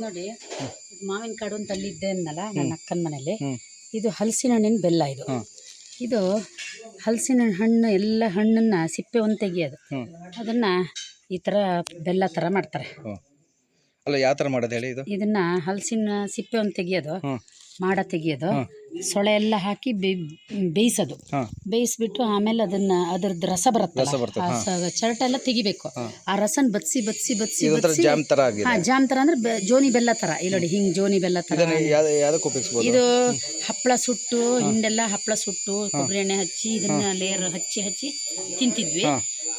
ನೋಡಿ ಮಾವಿನ ಕಾಡು ಅಂತ ಅಲ್ಲಿ ಅನ್ನಲ್ಲ ನನ್ನ ಅಕ್ಕನ ಮನೇಲಿ. ಇದು ಹಲಸಿನ ಹಣ್ಣಿನ ಬೆಲ್ಲ ಇದು. ಇದು ಹಲಸಿನ ಹಣ್ಣು ಎಲ್ಲ ಹಣ್ಣನ್ನ ಸಿಪ್ಪೆ ಒಂದು ತೆಗಿಯೋದು. ಅದನ್ನ ಈ ತರ ಬೆಲ್ಲ ಥರ ಮಾಡ್ತಾರೆ. ಅಲ್ಲ ಯಾವ ಥರ ಮಾಡೋದು ಹೇಳಿ ಇದು? ಇದನ್ನ ಹಲಸಿನ ಸಿಪ್ಪೆ ಒಂದು ತೆಗಿಯೋದು ಹ್ಮ್ ಮಾಡ ತೆಗಿಯೋದು ಸೊಳೆ ಎಲ್ಲ ಹಾಕಿ ಬೇಯಿಸೋದು. ಹಾಂ. ಬೇಯಿಸ್ಬಿಟ್ಟು ಆಮೇಲೆ ಅದನ್ನ ಅದ್ರದ್ದು ರಸ ಬರುತ್ತೆ ರಸ ಬರ್ತದೆ, ಹಾ. ಚರಟ ಎಲ್ಲ ತೆಗಿಬೇಕು. ಆ ರಸನ್ ಬತ್ಸಿ ಬತ್ಸಿ ಬತ್ಸಿ ಇದೊಂಥರ ಬತ್ಸಿ. ಜಾಮ್ ಥರ ಆಗಿದೆ. ಹಾ ಜಾಮ್ ತರ ಅಂದ್ರೆ ಬೆ- ಜೋನಿ ಬೆಲ್ಲ ತರ ಇಲ್ಲಿ ನೋಡಿ ಹಿಂಗ್ ಜೋನಿ ಬೆಲ್ಲ ತರ ಇದನ್ನ ಯಾವ್ದು ಯಾವ್ದಕ್ಕೆ ಉಪಯೋಗಿಸ್ಬೋದು? ಇದು ಹಪ್ಪಳ ಸುಟ್ಟು ಹಿಂಡೆಲ್ಲ ಹಪ್ಪಳ ಸುಟ್ಟು ಕೊಬ್ಬರಿ ಎಣ್ಣೆ ಹಚ್ಚಿ ಇದನ್ನ ಲೇಯರ್ ಹಚ್ಚಿ ಹಚ್ಚಿ ತಿಂತಿದ್ವಿ.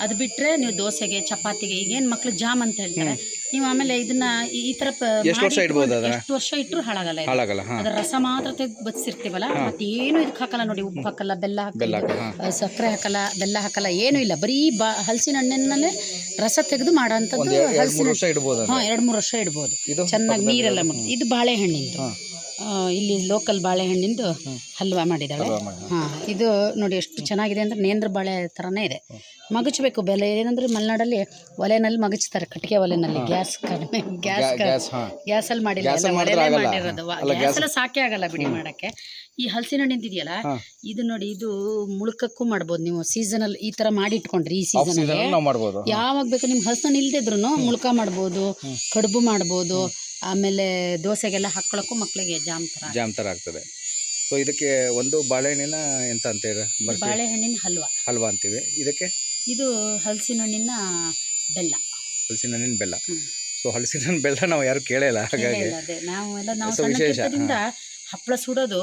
ಅದು ಬಿಟ್ರೆ ನೀವು ದೋಸೆಗೆ ಚಪಾತಿಗೆ ಈಗೇನ್ ಮಕ್ಳು ಜಾಮ್ ಅಂತ ಹೇಳ್ತಾರೆ. ನೀವು ಆಮೇಲೆ ಇದನ್ನ ಈ ಈ ತರ ಪ- ಎಷ್ಟು ವರ್ಷ ಮಾಡಿ ಇಡ್ಬೋದು ಅದನ್ನ? ಎಷ್ಟು ವರ್ಷ ಇಟ್ಟರು ಹಾಳಾಗಲ್ಲ ಇದು. ಹಾಳಾಗಲ್ಲ ಹಾಂ. ಅದರ ರಸ ಮಾತ್ರ ತೆಗೆದು ಬಚ್ಚಿರ್ತೀವಲ್ಲ ಮತ್ತೇನು ಇದಕ್ಕೆ ಹಾಕಲ್ಲ ನೋಡಿ ಉಪ್ಪು ಹಾಕಲ್ಲ ಬೆಲ್ಲ ಬೆಲ್ಲ ಹಾಕಲ್ಲ ಹಾಕಲ್ಲ, ಸಕ್ಕರೆ ಹಾಕಲ್ಲ ಬೆಲ್ಲ ಹಾಕಲ್ಲ ಏನೂ ಇಲ್ಲ. ಬರೀ ಬಾ ಹಲಸಿನ ಹಣ್ಣಿನಲ್ಲೇ ರಸ ತೆಗೆದು ಮಾಡೋಂಥದ್ದು ಎರಡು ಹಲಸಿನ ಮೂರು ವರ್ಷ ಇಡ್ಬೋದು ಹಾ ಎರಡು ಮೂರು ವರ್ಷ ಇಡ್ಬೋದು. ಇದು ಚೆನ್ನಾಗಿ ನೀರೆಲ್ಲ ಮುಟ್ಟಿ ಇದು ಬಾಳೆಹಣ್ಣಿಂದು. ಇಲ್ಲಿ ಲೋಕಲ್ ಬಾಳೆಹಣ್ಣಿಂದು ಹಲ್ವಾ ಮಾಡಿದ್ದಾಳೆ. ಹಾಂ. ಇದು ನೋಡಿ ಎಷ್ಟು ಚೆನ್ನಾಗಿದೆ ಅಂದರೆ ನೇಂದ್ರ ಬಾಳೆ ಥರನೇ ಇದೆ. ಮಗಚಬೇಕು ಬೆಲೆ ಏನಂದ್ರೆ ಮಲೆನಾಡಲ್ಲಿ ಒಲೆನಲ್ಲಿ ಮಗಚ್ತಾರೆ ಕಟ್ಟಿಗೆ ಒಲೆನಲ್ಲಿ. ಗ್ಯಾಸ್ ಕಡಿಮೆ ಗ್ಯಾಸ್ ಗ್ಯಾಸಲ್ಲಿ ಮಾಡಿಲ್ಲ ಗ್ಯಾಸಲ್ಲಿ. ಮಾಡಿರೋದು. ವ- ಗ್ಯಾಸ್ ಎಲ್ಲ ಸಾಕೆ ಆಗಲ್ಲ ಬಿಡಿ ಮಾಡಕ್ಕೆ. ಈ ಹಲಸಿನ ಹಣ್ಣು ಇದೆಯಲ್ಲ ಇದು ನೋಡಿ ಇದು ಮುಳುಕಕ್ಕೂ ಮಾಡ್ಬೋದು ನೀವು. ಸೀಸನಲ್ ಈ ತರ ಮಾಡಿ ಇಟ್ಕೊಂಡ್ರಿ ಈ ಸೀಸನ್ ಯಾವಾಗ ಬೇಕು ನಿಮ್ಗೆ ಹಲಸಿನ ಹಣ್ಣು ಇಲ್ದಿದ್ರು ಮುಳುಕ ಮಾಡ್ಬೋದು ಕಡುಬು ಮಾಡ್ಬೋದು ಆಮೇಲೆ ದೋಸೆಗೆಲ್ಲ ಹಾಕ್ಕೊಳಕ್ಕೂ ಮಕ್ಕಳಿಗೆ ಜಾಮ್ ತರ ಜಾಮ್ ಥರ ಆಗ್ತದೆ. ಸೊ ಇದಕ್ಕೆ ಒಂದು ಬಾಳೆಹಣ್ಣಿನ ಎಂತ ಅಂತೀರ ಇದೆ ಬಾಳೆಹಣ್ಣಿನ ಹಲ್ವಾ. ಹಲ್ವಾ ಅಂತೀವಿ. ಇದಕ್ಕೆ? ಇದು ಹಲಸಿನ ಹಣ್ಣಿನ ಬೆಲ್ಲ. ಹಲಸಿನ ಹಣ್ಣಿನ ಬೆಲ್ಲ. ಹ್ಮ್. ಸೊ ಹಲಸಿನ ಹಣ್ಣು ಬೆಲ್ಲ ನಾವು ಯಾರು ಕೇಳಲ್ಲ ಹಾಗಾಗಿ. ಇಲ್ಲ, ಅದೇ. ನಾವು ಎಲ್ಲ ನಾವು ಸೊ ವಿಶೇಷ, ಹಪ್ಪಳ ಸುಡೋದು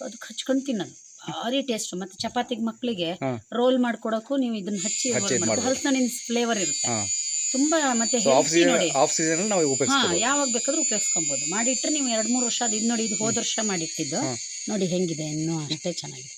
ಅದು ಹಚ್ಕೊಂಡು ತಿನ್ನೋದು. ಭಾರಿ ಟೇಸ್ಟ್ ಮತ್ತೆ ಚಪಾತಿಗೆ ಮಕ್ಕಳಿಗೆ ಹಾ. ರೋಲ್ ಮಾಡ್ಕೊಡಕ್ಕೂ ನೀವು ಇದನ್ನ ಹಚ್ಚಿ ಹಚ್ಚಿ ಇದ್ ಮಾಡ್ಬೋದು. ಹಲಸಿನ ಹಣ್ಣಿನ ಫ್ಲೇವರ್ ಇರುತ್ತೆ. ಹಾಂ. ತುಂಬಾ ಮತ್ತೆ ಆಫ್ ಹೆಲ್ತಿ ಸೀಸನ್ ನೋಡಿ. ಆಫ್ ಸೀಸನಲ್ಲಿ ನಾವು ಹಾ ಉಪಯೋಗಿಸ್ತೀವಿ ಯಾವಾಗ ಬೇಕಾದ್ರೂ ಉಪಯೋಗಿಸ್ಕೊಬೋದು. ಮಾಡಿಟ್ರೆ ನೀವು ಎರಡು ಮೂರು ವರ್ಷ ಅದು ಇದು ನೋಡಿ ಇದು ಹೋದ ವರ್ಷ ಮಾಡಿಟ್ಟಿದ್ದು. ನೋಡಿ ಹೆಂಗಿದೆ ಇನ್ನೂ ಅಷ್ಟೇ ಚೆನ್ನಾಗಿದೆ.